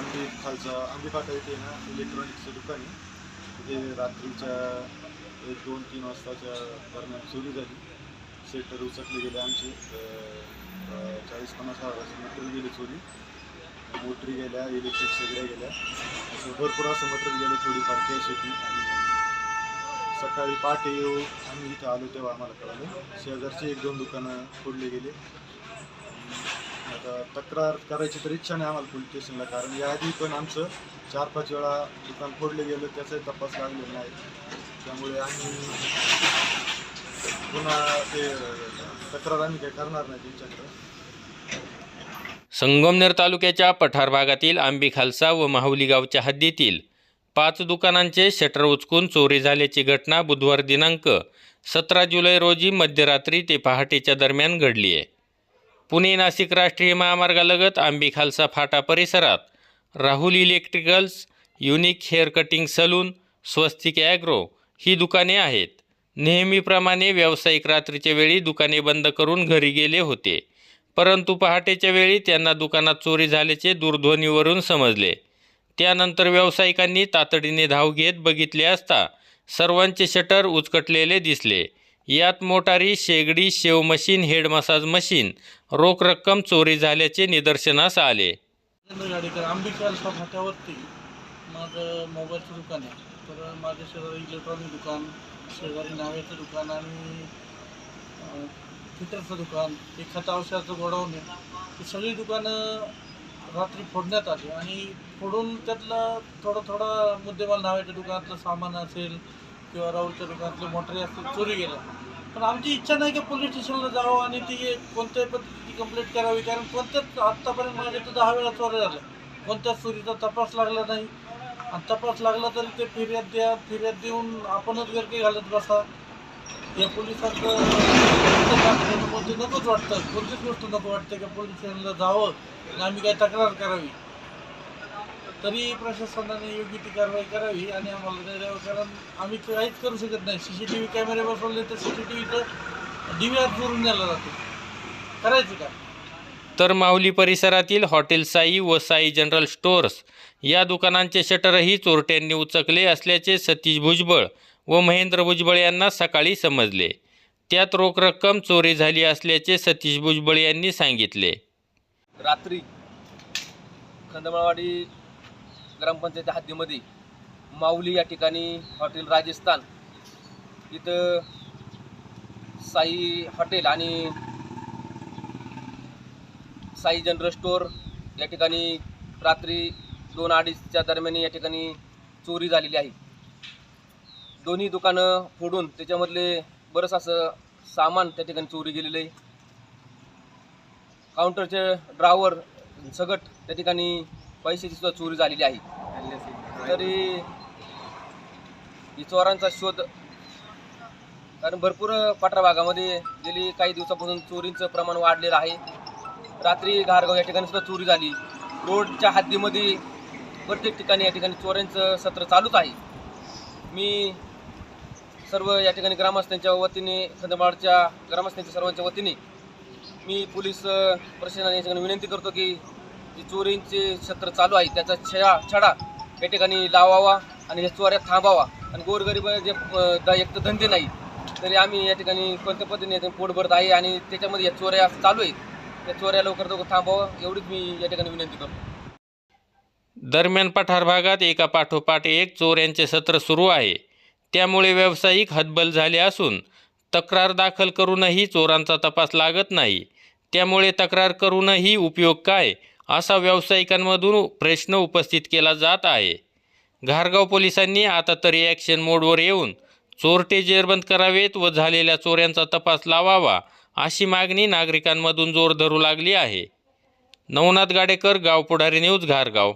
आंबे खालचा आंबी फाटा ना इलेक्ट्रॉनिक्सचं दुकान आहे. तिथे रात्रीच्या एक दोन तीन वाजताच्या दरम्यान चोरी झाली. सेटर उचकले गेले आमचे. चाळीस पन्नास हजाराचे मटेरियल गेले चोरी. मोटरी गेल्या इलेक्ट्रिक सगळ्या गेल्या. असं भरपूर असं मटेरियल गेलं थोडीफार कॅश होती आणि सकाळी पहाटे येऊ आम्ही इथं आलो तेव्हा आम्हाला कळालं. शेजारची एक दोन दुकानं फोडले गेले. आता तक्रार करायची तर इच्छा नाही आम्हाला पोलीस स्टेशनला कारण याआधी पण आमचं चार पाच वेळा दुकान फोडलं गेलं त्याचाही तपास लागलेला नाही. त्यामुळे आम्ही पुन्हा ते तक्रार आम्ही काही करणार नाही त्यांच्याकडं. संगमनेर तालुक्याच्या पठार भागातील आंबी खालसा व माहुली गावच्या हद्दीतील पाच दुकानांचे शटर उचकून चोरी झाल्याची घटना बुधवार दिनांक सतरा जुलै रोजी मध्यरात्री ते पहाटेच्या दरम्यान घडली आहे. पुणे नाशिक राष्ट्रीय महामार्गालगत आंबी खालसा फाटा परिसरात Rahul electricals unique hair cutting salon Swastik agro ही दुकाने आहेत. नेहमीप्रमाणे व्यावसायिक रात्रीच्या वेळी दुकाने बंद करून घरी गेले होते. परंतु पहाटेच्या वेळी त्यांना दुकानात चोरी झाल्याचे दूरध्वनीवरून समजले. त्यानंतर व्यावसायिकांनी तातडीने धाव घेत बघितले असता सर्वांचे शटर उचकटलेले दिसले. यात मोटारी शेगडी शेव मशीन हेड मसाज मशीन रोख रक्कम चोरी झाल्याचे निदर्शनास आले. राजेंद्र गाडीकर आंबेकर खात्यावरती माझं मोबाईलचं दुकान आहे. तर माझ्या शेजारी इलेक्ट्रॉनिक दुकान शेजारी नाव्याचं दुकान आणि फिटरचं दुकान एक खत औषधाचं गोडाऊन आहे. ही सगळी दुकानं रात्री फोडण्यात आली आणि फोडून त्यातलं थोडं थोडं मुद्देमाल नावाच्या दुकानातलं सामान असेल किंवा राहुलच्या दुकानातले मोटरी असतील चोरी गेल्या पण आमची इच्छा नाही की पोलीस स्टेशनला जावं आणि ती कोणत्याही पद्धतीची कंप्लेंट करावी कारण कोणत्याच आत्तापर्यंत माझ्या तर दहा वेळा चोऱ्या झाल्या. कोणत्याच चोरीचा तपास लागला नाही. आणि तपास लागला तरी ते फिर्याद द्या फिर्याद देऊन आपणच गरके घालत बसा. या पोलिसांचं नकोच वाटतं. कोणतीच गोष्ट नको वाटते की पोलीस स्टेशनला जावं आणि आम्ही काय तक्रार करावी. तरी प्रशासनाने योग्य ती कारवाई करावी आणि आम्हाला ते द्यावं कारण आम्ही काहीच करू शकत नाही. सी सी टी व्ही कॅमेरे बसवले तर सी सी टी व्हीचं डी व्ही आर चोरून नेला जातो. करायचं काय तर माहुली परिसरातील हॉटेल साई व साई जनरल स्टोअर्स या दुकानांचे शटरही चोरट्यांनी उचकले असल्याचे सतीश भुजबळ व महेंद्र भुजबळ यांना सकाळी समजले. त्यात रोख रक्कम चोरी झाली असल्याचे सतीश भुजबळ यांनी सांगितले. रात्री खंदमाळवाडी ग्रामपंचायती हद्दीमध्ये माऊली या ठिकाणी हॉटेल राजस्थान इथं साई हॉटेल आणि साई जनरल स्टोअर या ठिकाणी रात्री दोन अडीचच्या दरम्यान या ठिकाणी चोरी झालेली आहे. दोन्ही दुकानं फोडून त्याच्यामधले बरंच असं सामान त्या ठिकाणी चोरी गेलेलं आहे. काउंटरचे ड्रावर सगट त्या ठिकाणी पैशाची सुद्धा चोरी झालेली आहे. तरी ही चोरांचा शोध कारण भरपूर पठरा भागामध्ये गेली काही दिवसापासून चोरींचं प्रमाण वाढलेलं आहे. रात्री घारगाव या ठिकाणी सुद्धा चोरी झाली. रोडच्या हद्दीमध्ये प्रत्येक ठिकाणी या ठिकाणी चोऱ्यांचं सत्र चालूच आहे. मी सर्व या ठिकाणी ग्रामस्थांच्या वतीने खंदमाळच्या ग्रामस्थांच्या सर्वांच्या वतीने मी पोलीस प्रशासनाने या ठिकाणी विनंती करतो की जी चोरींचे क्षेत्र चालू आहे त्याचा छडा छडा या ठिकाणी लावावा आणि या चोऱ्या थांबावा. आणि गोरगरीब जे एक तर धंदे नाही तरी आम्ही या ठिकाणी कोणत्या पद्धतीने पोट भरत आहे आणि त्याच्यामध्ये या चोऱ्या चालू आहेत त्या चोऱ्या लवकर लवकर थांबावं एवढीच मी या ठिकाणी विनंती करतो. दरम्यान पठार भागात एका पाठोपाठ एक चोऱ्यांचे सत्र सुरू आहे. त्यामुळे व्यावसायिक हतबल झाले असून तक्रार दाखल करूनही चोरांचा तपास लागत नाही. त्यामुळे तक्रार करूनही उपयोग काय असा व्यावसायिकांमधून प्रश्न उपस्थित केला जात आहे. घारगाव पोलिसांनी आता तरी ॲक्शन मोडवर येऊन चोरटे जेरबंद करावेत व झालेल्या चोऱ्यांचा तपास लावावा अशी मागणी नागरिकांमधून जोर धरू लागली आहे. नवनाथ गाडेकर गाव पुढारी न्यूज घारगाव.